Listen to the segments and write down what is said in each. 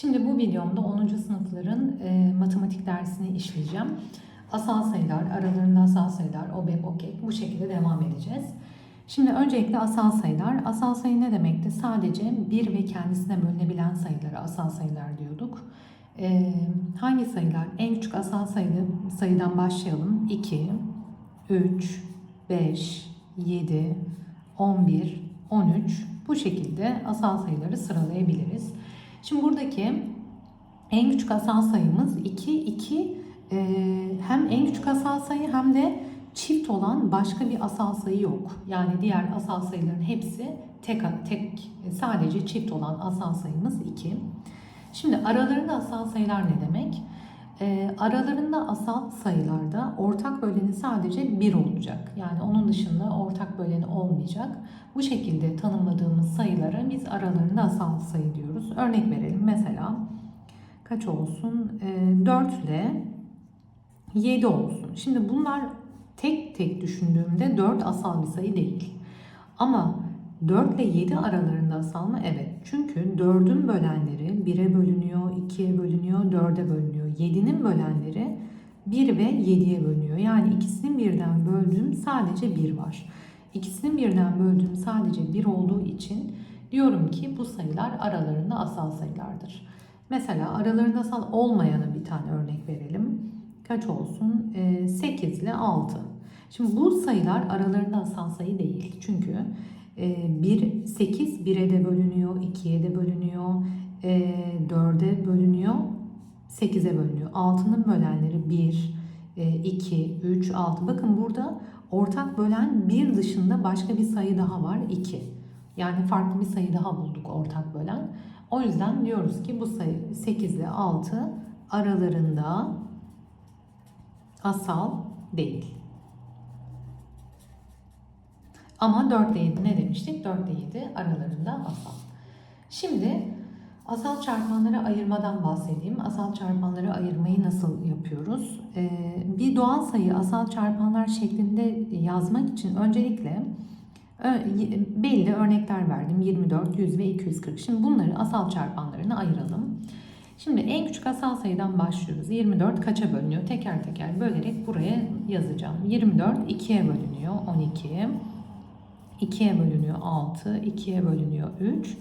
Şimdi bu videomda 10. sınıfların e, matematik dersini işleyeceğim. Asal sayılar, aralarında asal sayılar, OBEP, OKEK bu şekilde devam edeceğiz. Şimdi öncelikle asal sayılar. Asal sayı ne demekti? Sadece bir ve kendisine bölünebilen sayılara asal sayılar diyorduk. E, hangi sayılar? En küçük asal sayı, sayıdan başlayalım. 2, 3, 5, 7, 11, 13 bu şekilde asal sayıları sıralayabiliriz. Şimdi buradaki en küçük asal sayımız 2. 2 e, hem en küçük asal sayı hem de çift olan başka bir asal sayı yok. Yani diğer asal sayıların hepsi tek tek sadece çift olan asal sayımız 2. Şimdi aralarında asal sayılar ne demek? E, aralarında asal sayılarda ortak böleni sadece 1 olacak. Yani onun dışında ortak böleni olmayacak. Bu şekilde tanımladığımız sayılara biz aralarında asal sayı diyoruz. Örnek verelim. Mesela kaç olsun? E, 4 ile 7 olsun. Şimdi bunlar tek tek düşündüğümde 4 asal bir sayı değil. Ama 4 ile 7 aralarında asal mı? Evet. Çünkü 4'ün bölenleri 1'e bölünüyor, 2'ye bölünüyor, 4'e bölünüyor. 7'nin bölenleri 1 ve 7'ye bölünüyor. Yani ikisinin birden böldüğüm sadece 1 var. İkisinin birden böldüğüm sadece 1 olduğu için diyorum ki bu sayılar aralarında asal sayılardır. Mesela aralarında asal olmayana bir tane örnek verelim. Kaç olsun? Ee, 8 ile 6. Şimdi bu sayılar aralarında asal sayı değil. Çünkü 1, 8 1'e de bölünüyor, 2'ye de bölünüyor, 4'e bölünüyor, 8'e bölünüyor. 6'nın bölenleri 1, 2, 3, 6. Bakın burada ortak bölen 1 dışında başka bir sayı daha var 2. Yani farklı bir sayı daha bulduk ortak bölen. O yüzden diyoruz ki bu sayı 8 ile 6 aralarında asal değil. Ama 4 ile 7 ne demiştik? 4 ile 7 aralarında asal. Şimdi asal çarpanları ayırmadan bahsedeyim. Asal çarpanları ayırmayı nasıl yapıyoruz? Ee, bir doğal sayı asal çarpanlar şeklinde yazmak için öncelikle belli örnekler verdim. 24, 100 ve 240. Şimdi bunları asal çarpanlarına ayıralım. Şimdi en küçük asal sayıdan başlıyoruz. 24 kaça bölünüyor? Teker teker bölerek buraya yazacağım. 24 2'ye bölünüyor. 12. 2'ye bölünüyor 6, 2'ye bölünüyor 3,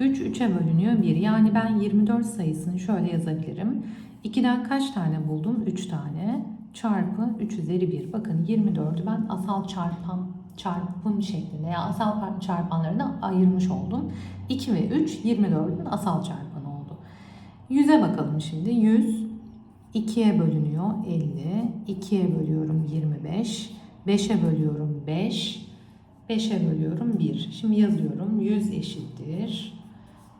3 3'e bölünüyor 1. Yani ben 24 sayısını şöyle yazabilirim. 2'den kaç tane buldum? 3 tane. Çarpı 3 üzeri 1. Bakın 24'ü ben asal çarpan çarpım şeklinde yani asal çarpanlarına ayırmış oldum. 2 ve 3 24'ün asal çarpanı oldu. 100'e bakalım şimdi. 100 2'ye bölünüyor 50, 2'ye bölüyorum 25, 5'e bölüyorum 5, 5'e bölüyorum 1. Şimdi yazıyorum 100 eşittir.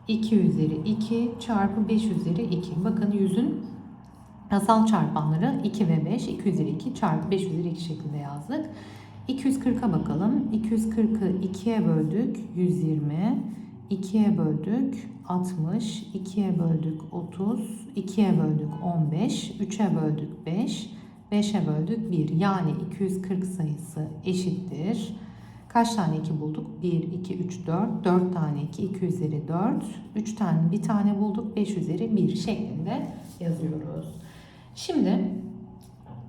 2 üzeri 2 çarpı 5 üzeri 2. Bakın 100'ün asal çarpanları 2 ve 5. 2 üzeri 2 çarpı 5 üzeri 2 şeklinde yazdık. 240'a bakalım. 240'ı 2'ye böldük 120. 2'ye böldük 60. 2'ye böldük 30. 2'ye böldük 15. 3'e böldük 5. 5'e böldük 1. Yani 240 sayısı eşittir. Kaç tane 2 bulduk? 1, 2, 3, 4. 4 tane 2, 2 üzeri 4. 3 tane bir tane bulduk. 5 üzeri 1 şeklinde yazıyoruz. Şimdi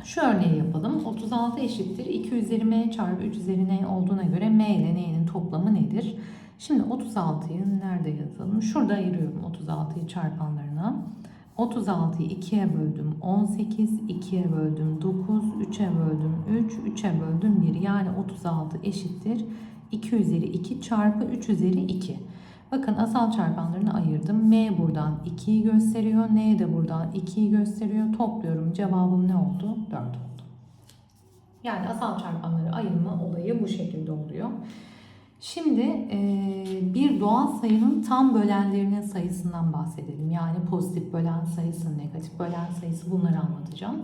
şu örneği yapalım. 36 eşittir. 2 üzeri m çarpı 3 üzeri n olduğuna göre m ile n'nin toplamı nedir? Şimdi 36'yı nerede yazalım? Şurada ayırıyorum 36'yı çarpanlarına. 36'yı 2'ye böldüm 18, 2'ye böldüm 9, 3'e böldüm 3, 3'e böldüm 1. Yani 36 eşittir 2 üzeri 2 çarpı 3 üzeri 2. Bakın asal çarpanlarını ayırdım. M buradan 2'yi gösteriyor. N de buradan 2'yi gösteriyor. Topluyorum. Cevabım ne oldu? 4 oldu. Yani asal çarpanları ayırma olayı bu şekilde oluyor. Şimdi e, bir doğal sayının tam bölenlerinin sayısından bahsedelim. Yani pozitif bölen sayısı, negatif bölen sayısı bunları anlatacağım.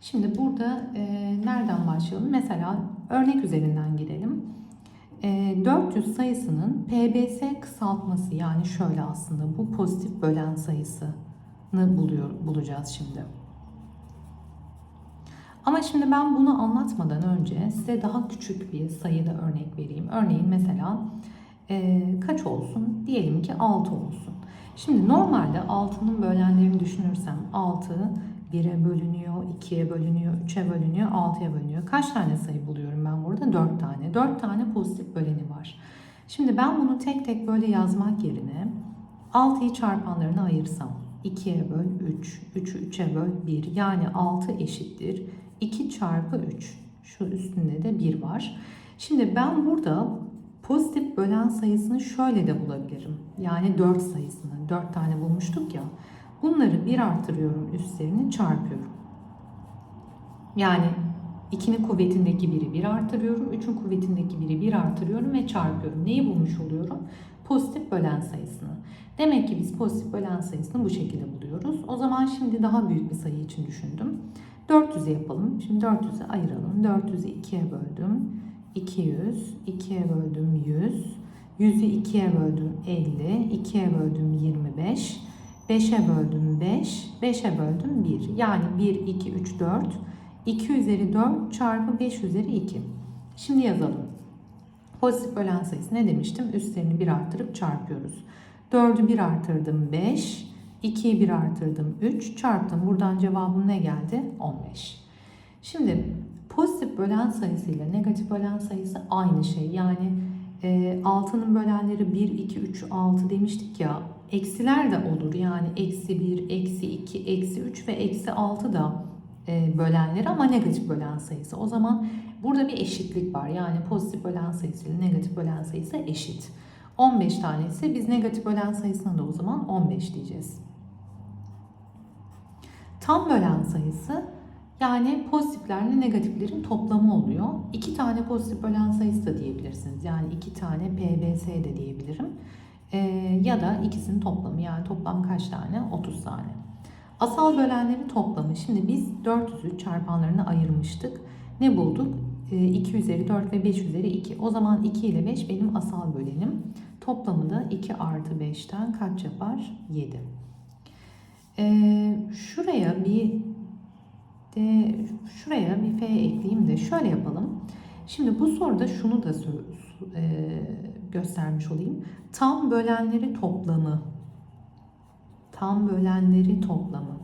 Şimdi burada e, nereden başlayalım? Mesela örnek üzerinden gidelim. E, 400 sayısının PBS kısaltması yani şöyle aslında bu pozitif bölen sayısını buluyor, bulacağız şimdi. Ama şimdi ben bunu anlatmadan önce size daha küçük bir sayıda örnek vereyim. Örneğin mesela e, kaç olsun? Diyelim ki 6 olsun. Şimdi normalde 6'nın bölenlerini düşünürsem 6 1'e bölünüyor, 2'ye bölünüyor, 3'e bölünüyor, 6'ya bölünüyor. Kaç tane sayı buluyorum ben burada? 4 tane. 4 tane pozitif böleni var. Şimdi ben bunu tek tek böyle yazmak yerine 6'yı çarpanlarına ayırsam 2'ye böl 3, 3'ü 3'e böl 1 yani 6 eşittir 2 çarpı 3. Şu üstünde de 1 var. Şimdi ben burada pozitif bölen sayısını şöyle de bulabilirim. Yani 4 sayısını 4 tane bulmuştuk ya. Bunları 1 artırıyorum üstlerini çarpıyorum. Yani 2'nin kuvvetindeki 1'i 1 artırıyorum. 3'ün kuvvetindeki 1'i 1 artırıyorum ve çarpıyorum. Neyi bulmuş oluyorum? Pozitif bölen sayısını. Demek ki biz pozitif bölen sayısını bu şekilde buluyoruz. O zaman şimdi daha büyük bir sayı için düşündüm. 400'e yapalım. Şimdi 400'e ayıralım. 400'ü 2'ye böldüm. 200, 2'ye böldüm 100, 100'ü 2'ye böldüm 50, 2'ye böldüm 25, 5'e böldüm 5, 5'e böldüm 1. Yani 1, 2, 3, 4, 2 üzeri 4 çarpı 5 üzeri 2. Şimdi yazalım. Pozitif bölen sayısı ne demiştim? Üstlerini 1 arttırıp çarpıyoruz. 4'ü 1 artırdım 5, 2'yi 1 artırdım 3, çarptım. Buradan cevabım ne geldi? 15. Şimdi pozitif bölen sayısı ile negatif bölen sayısı aynı şey. Yani e, 6'nın bölenleri 1, 2, 3, 6 demiştik ya. Eksiler de olur. Yani eksi 1, eksi 2, eksi 3 ve eksi 6 da e, bölenleri ama negatif bölen sayısı. O zaman burada bir eşitlik var. Yani pozitif bölen sayısı ile negatif bölen sayısı eşit. 15 tanesi biz negatif bölen sayısına da o zaman 15 diyeceğiz. Tam bölen sayısı yani pozitiflerle negatiflerin toplamı oluyor. İki tane pozitif bölen sayısı da diyebilirsiniz. Yani iki tane PBS de diyebilirim. Ee, ya da ikisinin toplamı yani toplam kaç tane? 30 tane. Asal bölenlerin toplamı. Şimdi biz 400'ü çarpanlarına ayırmıştık. Ne bulduk? Ee, 2 üzeri 4 ve 5 üzeri 2. O zaman 2 ile 5 benim asal bölenim. Toplamı da 2 artı 5'ten kaç yapar? 7. Ee, şuraya bir de şuraya bir F ekleyeyim de şöyle yapalım. Şimdi bu soruda şunu da e, göstermiş olayım. Tam bölenleri toplamı. Tam bölenleri toplamı.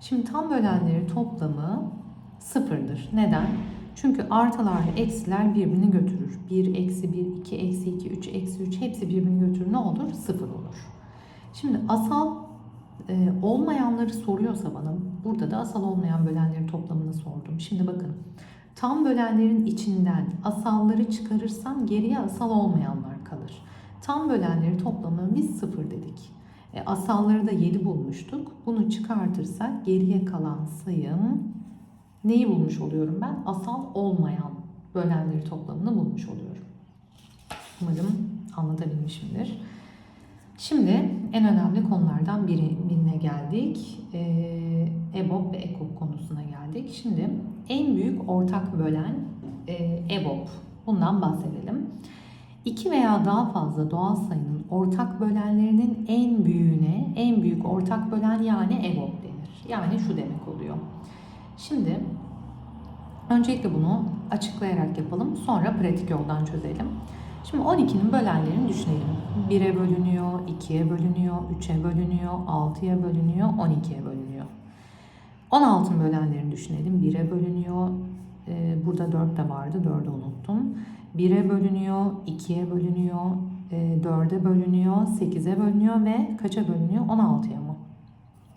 Şimdi tam bölenleri toplamı sıfırdır. Neden? Çünkü artılar ve eksiler birbirini götürür. 1, eksi 1, 2, eksi 2, 3, eksi 3 hepsi birbirini götürür. Ne olur? Sıfır olur. Şimdi asal e, olmayanları soruyorsa bana burada da asal olmayan bölenlerin toplamını sordum. Şimdi bakın tam bölenlerin içinden asalları çıkarırsam geriye asal olmayanlar kalır. Tam bölenleri toplamını biz sıfır dedik. E, asalları da 7 bulmuştuk. Bunu çıkartırsak geriye kalan sayım neyi bulmuş oluyorum ben? Asal olmayan bölenleri toplamını bulmuş oluyorum. Umarım anlatabilmişimdir. Şimdi en önemli konulardan biri, birine geldik. Ee, EBOB ve EKOB konusuna geldik. Şimdi en büyük ortak bölen e, EBOB. Bundan bahsedelim. İki veya daha fazla doğal sayının ortak bölenlerinin en büyüğüne en büyük ortak bölen yani EBOB denir. Yani şu demek oluyor. Şimdi öncelikle bunu açıklayarak yapalım. Sonra pratik yoldan çözelim. Şimdi 12'nin bölenlerini düşünelim. 1'e bölünüyor, 2'ye bölünüyor, 3'e bölünüyor, 6'ya bölünüyor, 12'ye bölünüyor. 16'ın bölenlerini düşünelim. 1'e bölünüyor, ee, burada 4 de vardı, 4'ü unuttum. 1'e bölünüyor, 2'ye bölünüyor, 4'e bölünüyor, 8'e bölünüyor ve kaça bölünüyor? 16'ya mı?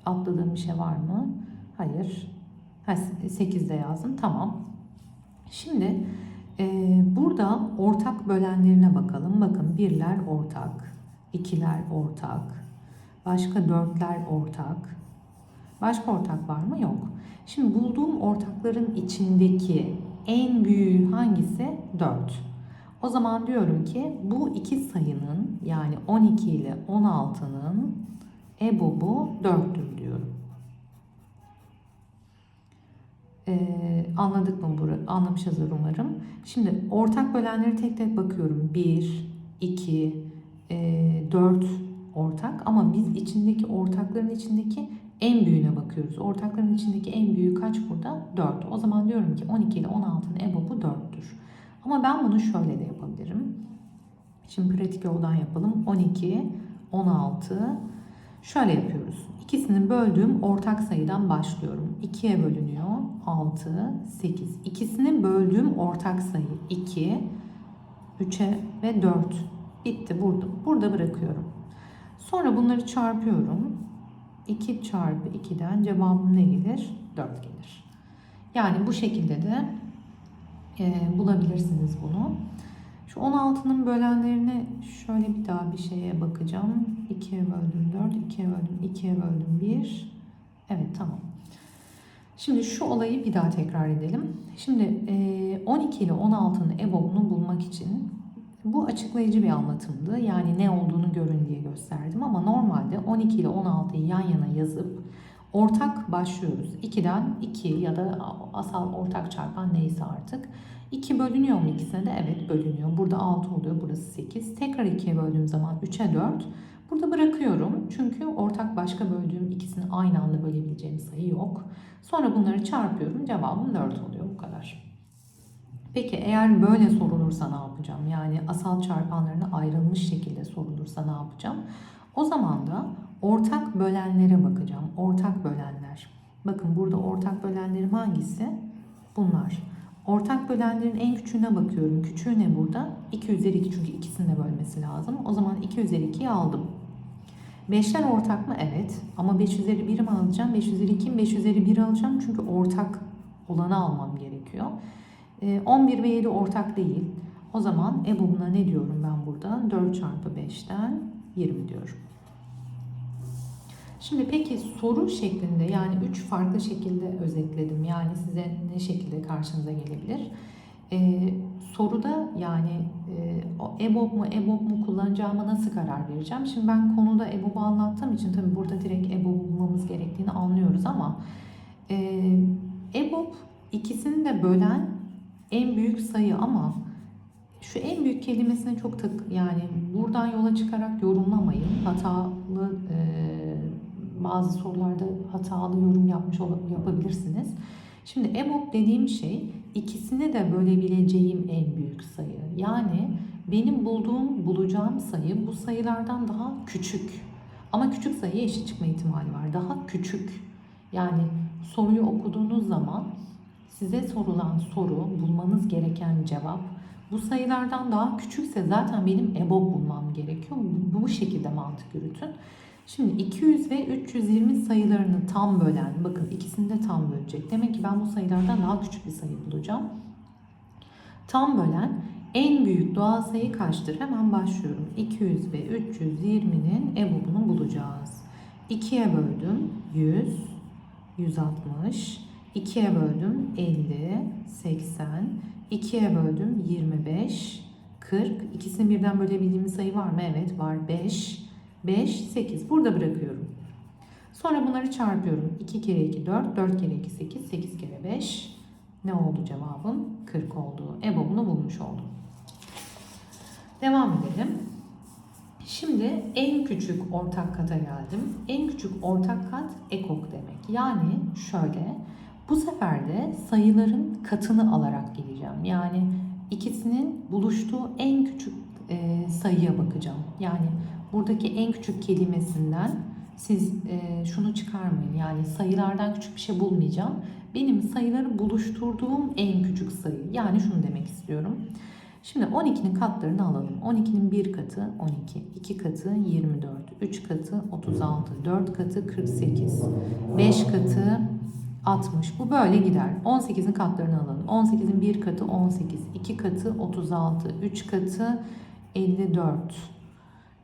Atladığım bir şey var mı? Hayır. Ha, 8'de yazdım. Tamam. Şimdi burada ortak bölenlerine bakalım. Bakın birler ortak, ikiler ortak, başka dörtler ortak. Başka ortak var mı? Yok. Şimdi bulduğum ortakların içindeki en büyüğü hangisi? 4. O zaman diyorum ki bu iki sayının yani 12 ile 16'nın EBOB'u 4'tür diyorum. Ee, anladık mı bunu? Anlamışızdır umarım. Şimdi ortak bölenleri tek tek bakıyorum. 1, 2, 4 ortak ama biz içindeki ortakların içindeki en büyüğüne bakıyoruz. Ortakların içindeki en büyüğü kaç burada? 4. O zaman diyorum ki 12 ile 16'nın EBOB'u 4'tür. Ama ben bunu şöyle de yapabilirim. Şimdi pratik yoldan yapalım. 12, 16, Şöyle yapıyoruz. İkisini böldüğüm ortak sayıdan başlıyorum. 2'ye bölünüyor. 6, 8. İkisini böldüğüm ortak sayı 2, 3'e ve 4. Bitti burada. Burada bırakıyorum. Sonra bunları çarpıyorum. 2 çarpı 2'den cevabım ne gelir? 4 gelir. Yani bu şekilde de e, bulabilirsiniz bunu. Şu 16'nın bölenlerini şöyle bir daha bir şeye bakacağım. 2'ye böldüm 4, 2'ye böldüm 2'ye böldüm 1. Evet tamam. Şimdi şu olayı bir daha tekrar edelim. Şimdi e, 12 ile 16'nın EBOB'unu bulmak için bu açıklayıcı bir anlatımdı. Yani ne olduğunu görün diye gösterdim ama normalde 12 ile 16'yı yan yana yazıp ortak başlıyoruz. 2'den 2 ya da asal ortak çarpan neyse artık. 2 bölünüyor mu ikisine de? Evet bölünüyor. Burada 6 oluyor, burası 8. Tekrar 2'ye böldüğüm zaman 3'e 4. Burada bırakıyorum çünkü ortak başka böldüğüm ikisini aynı anda bölebileceğim sayı yok. Sonra bunları çarpıyorum. Cevabım 4 oluyor bu kadar. Peki eğer böyle sorulursa ne yapacağım? Yani asal çarpanlarına ayrılmış şekilde sorulursa ne yapacağım? O zaman da ortak bölenlere bakacağım. Ortak bölenler. Bakın burada ortak bölenlerim hangisi? Bunlar. Ortak bölenlerin en küçüğüne bakıyorum. Küçüğü ne burada? 2 üzeri 2 çünkü ikisini de bölmesi lazım. O zaman 2 üzeri 2'yi aldım. 5'ler ortak mı? Evet. Ama 5 üzeri 1'i mi alacağım? 5 üzeri 2 mi? 5 üzeri 1 alacağım. Çünkü ortak olanı almam gerekiyor. 11 ve 7 ortak değil. O zaman EBOB'una ne diyorum ben burada? 4 çarpı 5'ten 20 diyorum. Şimdi peki soru şeklinde yani 3 farklı şekilde özetledim. Yani size ne şekilde karşınıza gelebilir? Ee, soruda yani e, EBOB mu EBOB mu kullanacağıma nasıl karar vereceğim? Şimdi ben konuda EBOB'u anlattığım için tabii burada direkt EBOB bulmamız gerektiğini anlıyoruz ama e, EBOB ikisini de bölen en büyük sayı ama şu en büyük kelimesine çok tak yani buradan yola çıkarak yorumlamayın. Hatalı e, bazı sorularda hatalı yorum yapmış yapabilirsiniz. Şimdi EBOB dediğim şey ikisini de bölebileceğim en büyük sayı. Yani benim bulduğum, bulacağım sayı bu sayılardan daha küçük. Ama küçük sayıya eşit çıkma ihtimali var. Daha küçük. Yani soruyu okuduğunuz zaman size sorulan soru, bulmanız gereken cevap bu sayılardan daha küçükse zaten benim EBOB bulmam gerekiyor. Bu şekilde mantık yürütün. Şimdi 200 ve 320 sayılarını tam bölen, bakın ikisini de tam bölecek. Demek ki ben bu sayılardan daha küçük bir sayı bulacağım. Tam bölen en büyük doğal sayı kaçtır? Hemen başlıyorum. 200 ve 320'nin EBOB'unu bulacağız. 2'ye böldüm 100, 160, 2'ye böldüm 50, 80, 2'ye böldüm 25, 40. İkisini birden bölebildiğimiz sayı var mı? Evet var. 5, 5, 8. Burada bırakıyorum. Sonra bunları çarpıyorum. 2 kere 2 4, 4 kere 2 8, 8 kere 5. Ne oldu cevabım? 40 oldu. EBOB'unu bulmuş oldum. Devam edelim. Şimdi en küçük ortak kata geldim. En küçük ortak kat ekok demek. Yani şöyle bu sefer de sayıların katını alarak geleceğim. Yani ikisinin buluştuğu en küçük e, sayıya bakacağım. Yani buradaki en küçük kelimesinden siz e, şunu çıkarmayın. Yani sayılardan küçük bir şey bulmayacağım. Benim sayıları buluşturduğum en küçük sayı. Yani şunu demek istiyorum. Şimdi 12'nin katlarını alalım. 12'nin 1 katı 12, 2 katı 24, 3 katı 36, 4 katı 48, 5 katı 60. Bu böyle gider. 18'in katlarını alalım. 18'in 1 katı 18, 2 katı 36, 3 katı 54.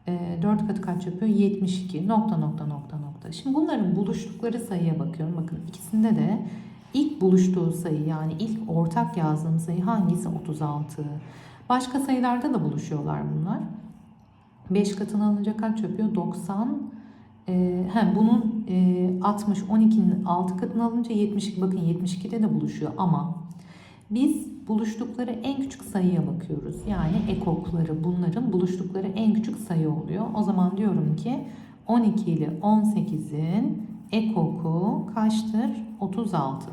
E, 4 katı kaç yapıyor? 72. Nokta nokta nokta nokta. Şimdi bunların buluştukları sayıya bakıyorum. Bakın ikisinde de ilk buluştuğu sayı yani ilk ortak yazdığım sayı hangisi? 36. Başka sayılarda da buluşuyorlar bunlar. 5 katını alınca kaç yapıyor? 90. Ee, hem bunun e, 60, 12'nin 6 katını alınca 72. Bakın 72'de de buluşuyor ama biz buluştukları en küçük sayıya bakıyoruz. Yani ekokları bunların buluştukları en küçük sayı oluyor. O zaman diyorum ki 12 ile 18'in ekoku kaçtır? 36.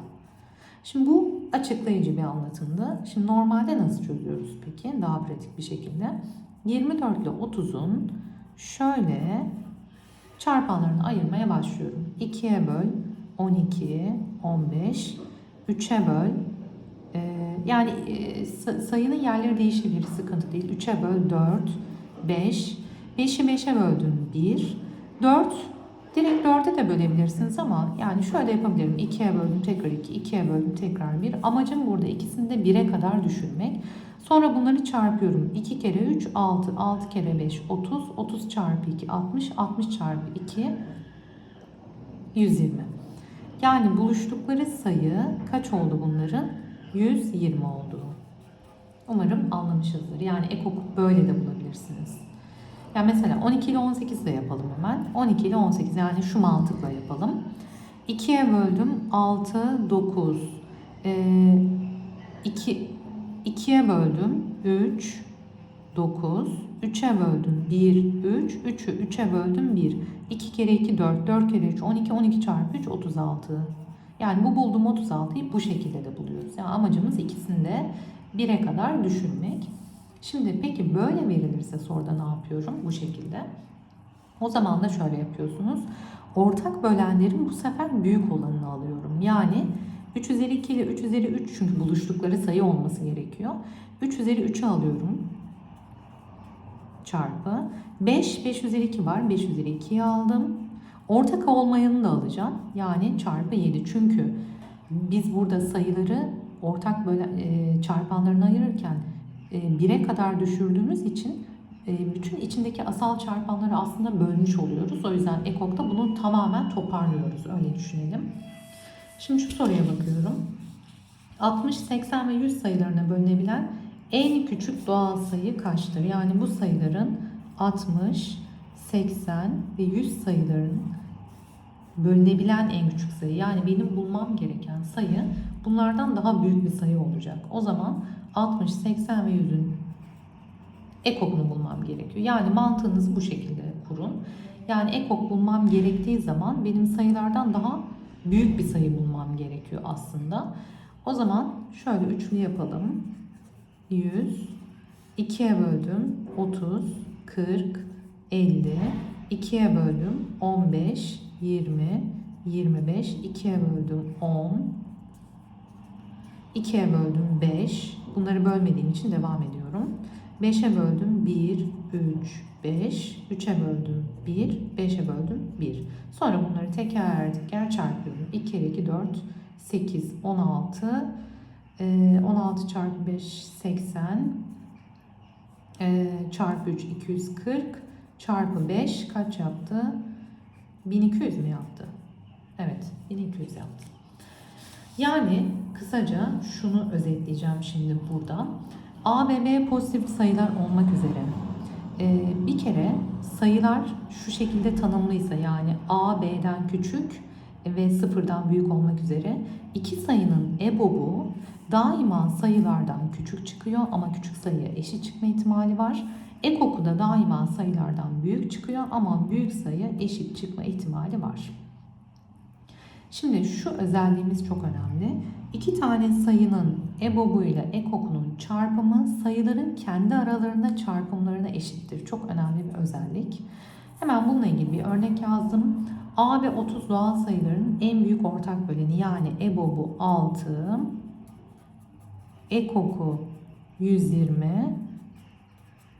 Şimdi bu açıklayıcı bir anlatımdı. Şimdi normalde nasıl çözüyoruz peki? Daha pratik bir şekilde. 24 ile 30'un şöyle Çarpanlarını ayırmaya başlıyorum. 2'ye böl 12, 15, 3'e böl yani e, sa- sayının yerleri değişebilir sıkıntı değil. 3'e böl 4, 5, 5'i 5'e böldün 1, 4, direkt 4'e de bölebilirsiniz ama yani şöyle yapabilirim. 2'ye böldüm tekrar 2, 2'ye böldüm tekrar 1. Amacım burada ikisini de 1'e kadar düşürmek. Sonra bunları çarpıyorum. 2 kere 3, 6, 6 kere 5, 30, 30 çarpı 2, 60, 60 çarpı 2, 120. Yani buluştukları sayı kaç oldu bunların? 120 oldu. Umarım anlamışızdır. Yani ekok böyle de bulabilirsiniz. Yani mesela 12 ile 18 de yapalım hemen. 12 ile 18 yani şu mantıkla yapalım. 2'ye böldüm 6, 9. Ee, 2, 2'ye böldüm 3, 9. 3'e böldüm 1, 3. 3'ü 3'e böldüm 1. 2 kere 2 4, 4 kere 3 12, 12 çarpı 3 36. Yani bu bulduğum 36'yı bu şekilde de buluyoruz. Yani amacımız ikisini de 1'e kadar düşürmek. Şimdi peki böyle verilirse soruda ne yapıyorum? Bu şekilde. O zaman da şöyle yapıyorsunuz. Ortak bölenlerin bu sefer büyük olanını alıyorum. Yani 3 üzeri 2 ile 3 üzeri 3 çünkü buluştukları sayı olması gerekiyor. 3 üzeri 3'ü alıyorum. Çarpı. 5, 5 üzeri 2 var. 5 üzeri 2'yi aldım. Ortak olmayanı da alacağım. Yani çarpı 7. Çünkü biz burada sayıları ortak böyle e, ayırırken e, 1'e kadar düşürdüğümüz için e, bütün içindeki asal çarpanları aslında bölmüş oluyoruz. O yüzden ekokta bunu tamamen toparlıyoruz. Öyle düşünelim. Şimdi şu soruya bakıyorum. 60, 80 ve 100 sayılarına bölünebilen en küçük doğal sayı kaçtır? Yani bu sayıların 60, 80 ve 100 sayıların bölünebilen en küçük sayı. Yani benim bulmam gereken sayı bunlardan daha büyük bir sayı olacak. O zaman 60, 80 ve 100'ün ekokunu bulmam gerekiyor. Yani mantığınızı bu şekilde kurun. Yani ekok bulmam gerektiği zaman benim sayılardan daha büyük bir sayı bulmam gerekiyor aslında. O zaman şöyle üçlü yapalım. 100, 2'ye böldüm 30, 40, 50, 2'ye böldüm 15, 20, 25, 2'ye böldüm 10, 2'ye böldüm 5. Bunları bölmediğim için devam ediyorum. 5'e böldüm 1, 3, 5. 3'e böldüm 1, 5'e böldüm 1. Sonra bunları teker teker çarpıyorum. 2 kere 2, 4, 8, 16. Ee, 16 çarpı 5, 80. Ee, çarpı 3, 240. Çarpı 5 kaç yaptı? 1200 mü yaptı? Evet, 1200 yaptı. Yani kısaca şunu özetleyeceğim şimdi burada. A ve B pozitif sayılar olmak üzere ee, bir kere sayılar şu şekilde tanımlıysa yani A B'den küçük ve sıfırdan büyük olmak üzere iki sayının EBOB'u daima sayılardan küçük çıkıyor ama küçük sayıya eşit çıkma ihtimali var. Ekoku da daima sayılardan büyük çıkıyor ama büyük sayı eşit çıkma ihtimali var. Şimdi şu özelliğimiz çok önemli. İki tane sayının EBOB'u ile EKOK'unun çarpımı sayıların kendi aralarında çarpımlarına eşittir. Çok önemli bir özellik. Hemen bununla ilgili bir örnek yazdım. A ve 30 doğal sayıların en büyük ortak böleni yani EBOB'u 6, EKOK'u 120.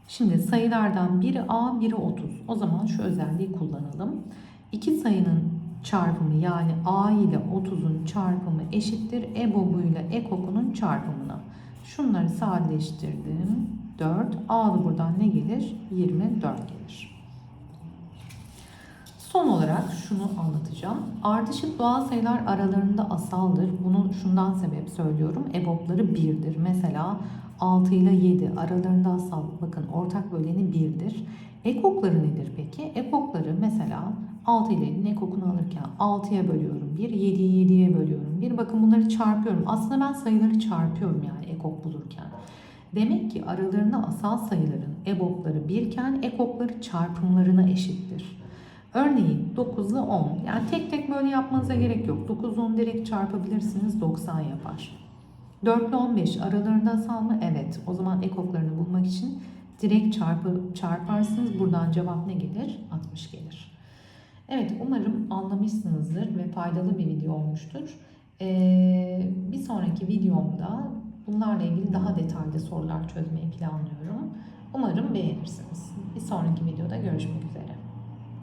Şimdi sayılardan biri A, biri 30. O zaman şu özelliği kullanalım. İki sayının çarpımı yani A ile 30'un çarpımı eşittir EBOB'u ile EKOK'unun çarpımına. Şunları sadeleştirdim. 4. A'lı buradan ne gelir? 24 gelir. Son olarak şunu anlatacağım. Ardışık doğal sayılar aralarında asaldır. Bunu şundan sebep söylüyorum. EBOB'ları 1'dir. Mesela 6 ile 7 aralarında asal. Bakın ortak böleni 1'dir. Ekokları nedir peki? Ekokları mesela 6 ile 7'nin ekokunu alırken 6'ya bölüyorum 1, 7'yi 7'ye bölüyorum 1. Bakın bunları çarpıyorum. Aslında ben sayıları çarpıyorum yani ekok bulurken. Demek ki aralarında asal sayıların EBOB'ları 1 iken ekokları çarpımlarına eşittir. Örneğin 9 ile 10. Yani tek tek böyle yapmanıza gerek yok. 9 10 direkt çarpabilirsiniz 90 yapar. 4 ile 15 aralarında asal mı? Evet. O zaman ekoklarını bulmak için direkt çarpı, çarparsınız. Buradan cevap ne gelir? 60 gelir. Evet, umarım anlamışsınızdır ve faydalı bir video olmuştur. Ee, bir sonraki videomda bunlarla ilgili daha detaylı sorular çözmeyi planlıyorum. Umarım beğenirsiniz. Bir sonraki videoda görüşmek üzere.